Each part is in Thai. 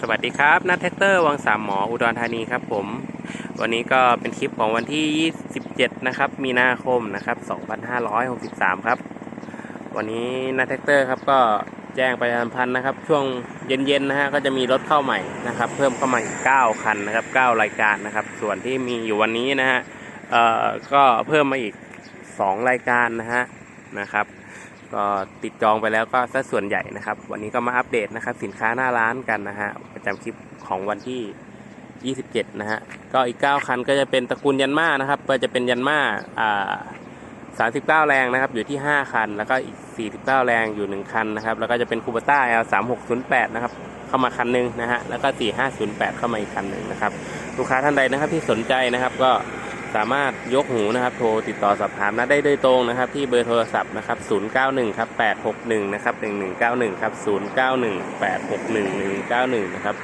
สวัสดีครับนัทแท็กเตอร์วังสามหมออุดรธานีครับผม วันนี้ก็เป็นคลิปของวันที่ 27 นะครับ มีนาคมนะครับ 2563 ครับ วันนี้นัทแท็กเตอร์ครับก็แจ้งประชาสัมพันธ์นะครับ ช่วงเย็นๆนะฮะก็จะมีรถเข้าใหม่นะครับ เพิ่มเข้ามาอีก 9 คันนะครับ 9 รายการนะครับ ส่วนที่มีอยู่วันนี้นะฮะเอ่อก็เพิ่มมาอีก 2 รายการนะฮะนะครับ ก็ติดจองไปแล้วก็สัดส่วนใหญ่นะครับ วันนี้ก็มาอัปเดตนะครับ สินค้าหน้าร้านกันนะฮะประจำคลิปของวันที่ 27 นะฮะก็อีก 9 คันก็จะเป็นตระกูลยันมานะครับ ก็จะเป็นยันมาอ่า39 แรงนะครับ อยู่ที่ 5 คัน แล้วก็อีก 49 แรงอยู่ 1 คันนะครับ แล้วก็จะเป็นคูปต้า L 3608 นะครับเข้ามาคันหนึงนะฮะแล้วก็ 4508 เข้ามาอีกคันหนึ่งนะครับลูกค้าท่านใดนะครับที่สนใจนะครับก็ สามารถยกหูนะครับ โทรติดต่อสอบถามนะได้โดยตรงนะครับ ที่เบอร์โทรศัพท์นะครับ091ครับ861นะครับ1191ครับ091 861 1191นะครับ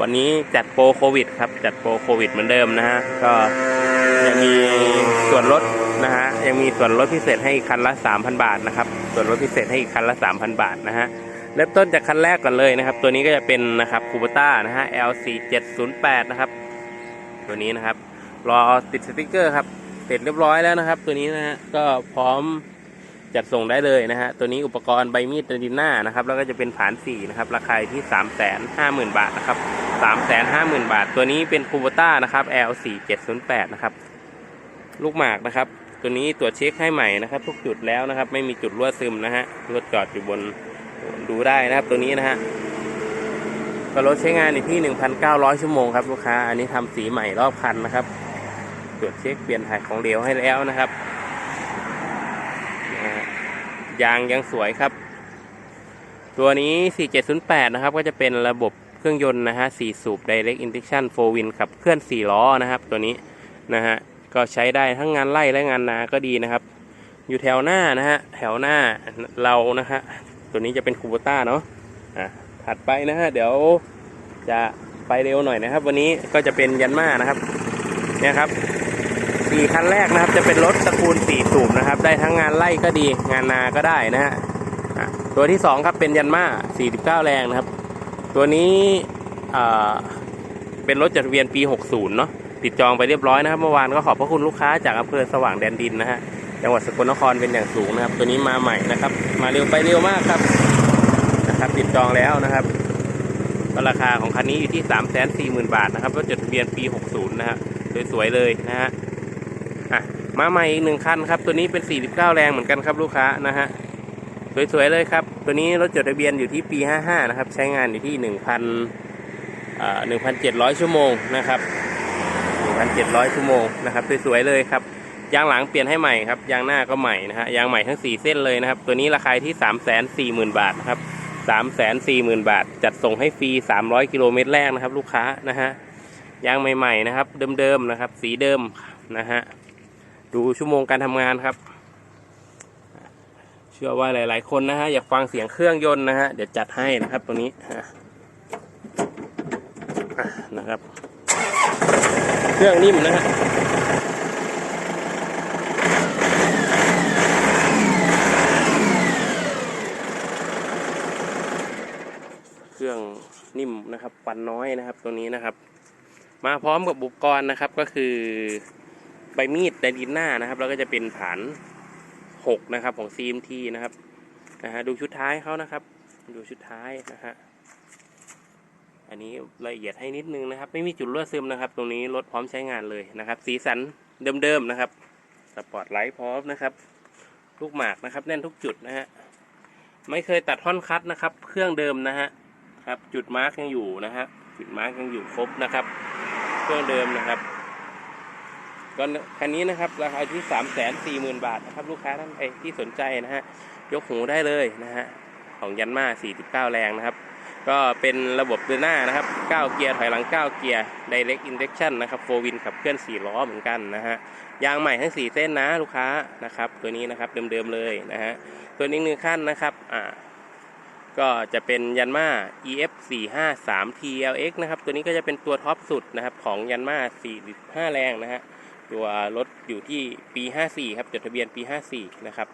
วันนี้จัดโปรโควิดครับ จัดโปรโควิดเหมือนเดิมนะฮะก็ยังมีส่วนลดนะฮะยังมีส่วนลดพิเศษให้อีกคันละ 3,000 บาทนะครับ ส่วนลดพิเศษให้อีกคันละ 3,000 บาทนะฮะเริ่มต้นจากคันแรกก่อนเลยนะครับ ตัวนี้ก็จะเป็นนะครับคูปต้านะฮะ L4708 นะครับ ตัวนี้นะครับ รอติดสติกเกอร์ครับเสร็จเรียบร้อยแล้วนะครับ ตัวนี้นะฮะก็พร้อมจัดส่งได้เลยนะฮะตัวนี้อุปกรณ์ใบมีดดินหน้านะครับ แล้วก็จะเป็นผานสีนะครับราคาอยู่ที่ 3 5 0 0 0 0 บาทนะครับ 3 5 0 0 0 0 บาท ตัวนี้เป็นคูโบต้านะครับ L4708 นะครับลูกหมากนะครับ ตัวนี้ตรวจเช็คให้ใหม่นะครับ ทุกจุดแล้วนะครับ ไม่มีจุดรั่วซึมนะฮะรถจอดอยู่บนดูได้นะครับ ตัวนี้นะฮะก็รถใช้งานอยู่ที่ 1,900 ชั่วโมงครับลูกค้าอันนี้ทำสีใหม่รอบคันนะครับ ตรวจเช็คเปลี่ยนถ่ายของเหลวให้แล้วนะครับ ยางยังสวยครับ ตัวนี้ 4708 นะครับ ก็จะเป็นระบบเครื่องยนต์นะฮะ4สูบ Direct Injection 4 Win ขับเคลื่อน 4 ล้อนะครับ ตัวนี้นะฮะก็ใช้ได้ทั้งงานไล่และงานนาก็ดีนะครับ อยู่แถวหน้านะฮะแถวหน้าเรานะฮะตัวนี้จะเป็นคูโบต้าเนาะอะถัดไปนะฮะเดี๋ยวจะไปเร็วหน่อยนะครับ วันนี้ก็จะเป็นยันมานะครับเนี่ยครับ สี่คันแรกนะครับ จะเป็นรถตระกูลสี่สูบนะครับ ได้ทั้งงานไล่ก็ดีงานนาก็ได้นะฮะตัวที่สองครับเป็นยันมาสี่สิบเก้าแรงนะครับ ตัวนี้เป็นรถจดทะเบียนปีหกศูนย์เนาะติดจองไปเรียบร้อยนะครับ เมื่อวานก็ขอบพระคุณลูกค้าจากอำเภอสว่างแดนดินนะฮะจังหวัดสกลนครเป็นอย่างสูงนะครับ ตัวนี้มาใหม่นะครับ มาเร็วไปเร็วมากครับนะครับ ติดจองแล้วนะครับก็ราคาของคันนี้อยู่ที่ 3 4 0 0 0 0 บาทนะครับรถจดทะเบียนปี 60 นะฮะสวยๆเลยนะฮะ อะมาใหม่อีกหนึ่งคันครับ ตัวนี้เป็น 49 แรงเหมือนกันครับลูกค้านะฮะสวยๆเลยครับ ตัวนี้รถจดทะเบียนอยู่ที่ปี 55 นะครับ ใช้งานอยู่ที่ 1,000อ่า1,700 ชั่วโมงนะครับ 1,700 ชั่วโมงนะครับสวยๆเลยครับยางหลังเปลี่ยนให้ใหม่ครับยางหน้าก็ใหม่นะฮะยางใหม่ทั้ง 4 เส้นเลยนะครับ ตัวนี้ราคาที่ 340,000 บาทนะครับสามแสนสี่หมื่นบาท จัดส่งให้ฟรีสามร้อยกิโลเมตรแรกนะครับ ลูกค้านะฮะยางใหม่ๆนะครับ เดิมๆนะครับ สีเดิมนะฮะ ดูชั่วโมงการทำงานครับ เชื่อว่าหลาย ๆ คนนะฮะอยากฟังเสียงเครื่องยนต์นะฮะเดี๋ยวจัดให้นะครับตัวนี้นะครับ เครื่องนิ่มนะฮะเครื่องนิ่มนะครับปันน้อยนะครับตัวนี้นะครับ มาพร้อมกับอุปกรณ์นะครับก็คือ ใบมีดไดดินหน้านะครับ แล้วก็จะเป็นผานหกนะครับของ CMT นะครับนะฮะดูชุดท้ายเขานะครับ ดูชุดท้ายนะฮะอันนี้ละเอียดให้นิดนึงนะครับ ไม่มีจุดรั่วซึมนะครับ ตรงนี้รถพร้อมใช้งานเลยนะครับ สีสันเดิมๆนะครับสปอร์ตไลท์พร้อมนะครับลูกหมากนะครับ แน่นทุกจุดนะฮะไม่เคยตัดท่อนคัดนะครับ เครื่องเดิมนะฮะครับ จุดมาร์กยังอยู่นะฮะจุดมาร์กยังอยู่ครบนะครับ เครื่องเดิมนะครับ ก็คันนี้นะครับราคาที่สามแสนสี่หมื่นบาทนะครับลูกค้าท่านใดที่สนใจนะฮะยกหูได้เลยนะฮะของยันมาสี่สิบเก้าแรงนะครับ ก็เป็นระบบเดินหน้านะครับเก้าเกียร์ถอยหลังเก้าเกียร์ direct injection นะครับโฟวินขับเคลื่อนสี่ล้อเหมือนกันนะฮะยางใหม่ทั้งสี่เส้นนะลูกค้านะครับตัวนี้นะครับเดิมๆเลยนะฮะตัวนี้หนึ่งขั้นนะครับอ่าก็จะเป็นยันมา EF 4 5 3 TLX นะครับ ตัวนี้ก็จะเป็นตัวท็อปสุดนะครับ ของยันมา45 แรงนะฮะ ตัวรถอยู่ที่ปี 54 ครับ จดทะเบียนปี 54 นะครับ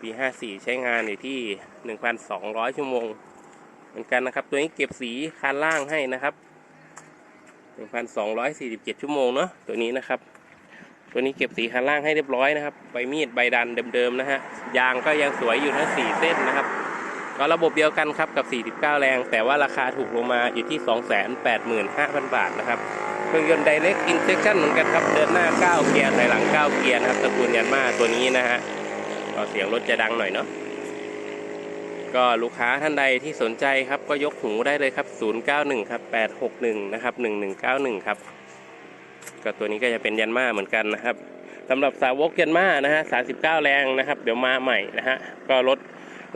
ปี 54 ใช้งานอยู่ที่ 1,200 ชั่วโมง เหมือนกันนะครับ ตัวนี้เก็บสีคานล่างให้นะครับ 1,247 ชั่วโมงเนาะ ตัวนี้นะครับ ตัวนี้เก็บสีคานล่างให้เรียบร้อยนะครับ ใบมีดใบดันเดิมๆนะฮะ ยางก็ยังสวยอยู่ทั้ง 4 เส้นนะครับ ก็ระบบเดียวกันครับกับ 49 แรง แต่ว่าราคาถูกลงมาอยู่ที่ 285,000 บาทนะครับ เครื่องยนต์ Direct Injection เหมือนกันครับเดินหน้า 9 เกียร์ถอยหลัง 9 เกียร์นะครับตระกูลยันมาตัวนี้นะฮะก็เสียงรถจะดังหน่อยเนาะก็ลูกค้าท่านใดที่สนใจครับก็ยกหูได้เลยครับ 091 ครับ 861 นะครับ 1191 ครับ ก็ตัวนี้ก็จะเป็นยันมาเหมือนกันนะครับสำหรับสาวกยันมานะฮะ 39 แรงนะครับ เดี๋ยวมาใหม่นะฮะ ก็ลด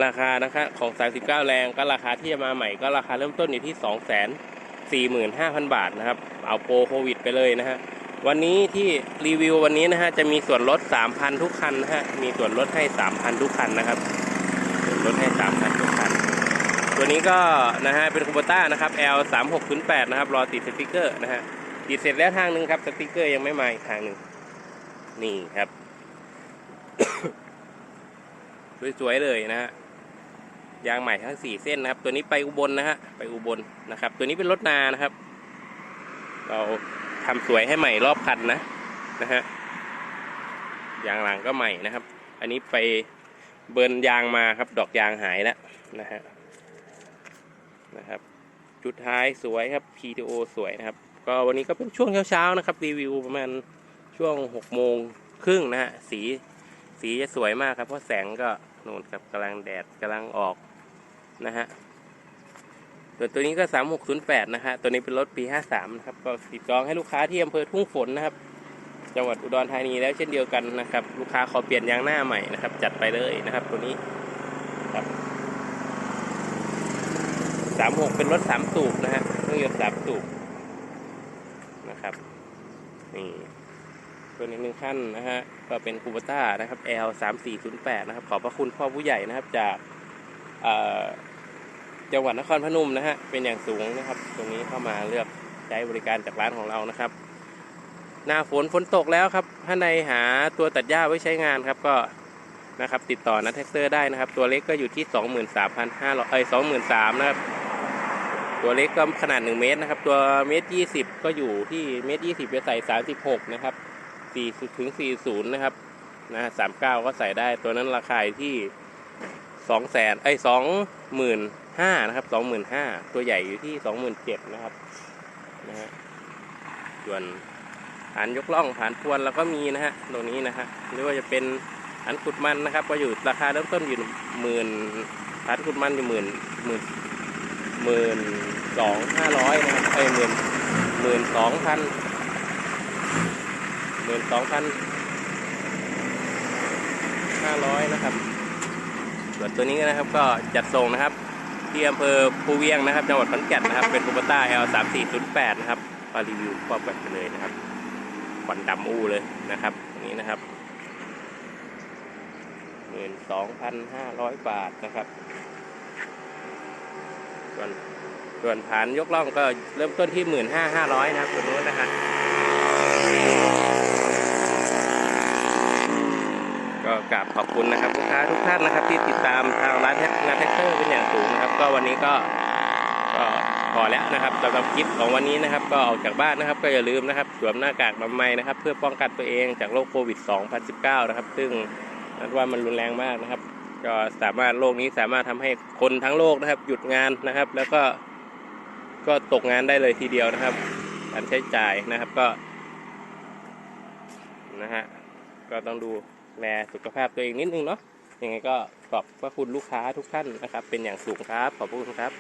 ราคานะครับของ 39 แรงก็ราคาที่จะมาใหม่ก็ราคาเริ่มต้นอยู่ที่2 4 5 0 0 0 บาทนะครับ เอาโปรโควิดไปเลยนะฮะ วันนี้ที่รีวิววันนี้นะฮะ จะมีส่วนลด 3,000 ทุกคันนะฮะ มีส่วนลดให้ 3,000 ทุกคันนะครับ ลดให้ 3,000 ทุกคัน ตัวนี้ก็นะฮะ เป็นคูโบต้านะครับ L 3 6 0 8นะครับ รอติดสติกเกอร์นะฮะ ติดเสร็จแล้วทางหนึ่งครับ สติกเกอร์ยังไม่มาอีกทางหนึ่ง นี่ครับ สวยๆเลยนะฮะ ยางใหม่ทั้งสี่เส้นนะครับ ตัวนี้ไปอุบลนะฮะไปอุบลนะครับ ตัวนี้เป็นรถนานะครับ เราทำสวยให้ใหม่รอบคันนะนะฮะยางหลังก็ใหม่นะครับ อันนี้ไปเบิร์นยางมาครับ ดอกยางหายแล้วนะฮะนะครับ จุดท้ายสวยครับ PTO สวยนะครับ ก็วันนี้ก็เป็นช่วงเช้าๆนะครับรีวิวประมาณช่วงหกโมงครึ่งนะฮะสีสีจะสวยมากครับ เพราะแสงก็นู่นครับกำลังแดดกำลังออก นะฮะส่วนตัวนี้ก็ 3608 นะฮะ ตัวนี้เป็นรถปี 53 นะครับ ก็ติดจองให้ลูกค้าที่อำเภอทุ่งฝนนะครับ จังหวัดอุดรธานีแล้วเช่นเดียวกันนะครับ ลูกค้าขอเปลี่ยนยางหน้าใหม่นะครับ จัดไปเลยนะครับ ตัวนี้ครับ36 เป็นรถ 3 สูบนะฮะเครื่องยนต์3สูบนะครับ นี่ตัวนี้หนึ่งขั้นนะฮะ ก็เป็นคูปต้านะครับ L 3 4 0 8นะครับ ขอบพระคุณพ่อผู้ใหญ่นะครับจากเอ่อ จังหวัดนครพนมนะฮะเป็นอย่างสูงนะครับ ตรงนี้เข้ามาเลือกใช้บริการจากร้านของเรานะครับ หน้าฝนฝนตกแล้วครับถ้านในหาตัวตัดหญ้าไว้ใช้งานครับก็นะครับติดต่อนะแท็กเตอร์ได้นะครับ ตัวเล็กก็อยู่ที่ 23,500เอ้ย23,000นะครับตัวเล็กก็ขนาด 1 เมตรนะครับ ตัวเมตร20 ก็อยู่ที่เมตร20จะใส่36 นะครับ40ถึง40 นะครับนะ39 ก็ใส่ได้ตัวนั้นราคาอ ยู่ที่2แสนเอ้ย25,000นะครับ25,000ตัวใหญ่อยู่ที่27,000นเจ็ดนะครับนะฮะส่วนฐานยกล่องฐานทวนเราก็มีนะฮะตรงนี้นะฮะหรือว่าจะเป็นฐานขุดมันนะครับ ก็อยู่ราคาเริ่มต้นอยู่หมื่นฐานขุดมันอยู่หมื่นหมื่นหมื่นสองห้าร้อยนะครับเอ้หมื่นหมื่นสองพันหมื่นสองพันห้าร้อยนะครับ ส่วนตัวนี้นะครับก็จัดส่งนะครับ ที่อำเภอภูเวียงนะครับจังหวัดขอนแก่นนะครับ เป็นคูปต้า L 3 4 0 8นะครับมารีวิวครอบแบบไปเลยนะครับควันดำอู้เลยนะครับตรงนี้นะครับหมื่นสองพันห้าร้อยบาทนะครับส่วนส่วนฐานยกล่องก็เริ่มต้นที่หมื่นห้าห้าร้อยนะครับตัวนู้นนะฮะ ก็กราบขอบคุณนะครับลูกค้าทุกท่านนะครับ ที่ติดตามทางร้านแท็กงาแท็กเตอร์เป็นอย่างสูงนะครับ ก็วันนี้ก็ก็พอแล้วนะครับสำหรับคลิปของวันนี้นะครับ ก็ออกจากบ้านนะครับ ก็อย่าลืมนะครับสวมหน้ากากอนามัยนะครับ เพื่อป้องกันตัวเองจากโรคโควิด 2019 นะครับ ซึ่งนัดว่ามันรุนแรงมากนะครับ ก็สามารถโรคนี้สามารถทำให้คนทั้งโลกนะครับ หยุดงานนะครับ แล้วก็ก็ตกงานได้เลยทีเดียวนะครับการใช้จ่ายนะครับก็นะฮะก็ต้องดู แลสุขภาพตัวเองนิดนึงเนาะยังไงก็ขอบพระคุณลูกค้าทุกท่านนะครับ เป็นอย่างสูงครับ ขอบพระคุณครับ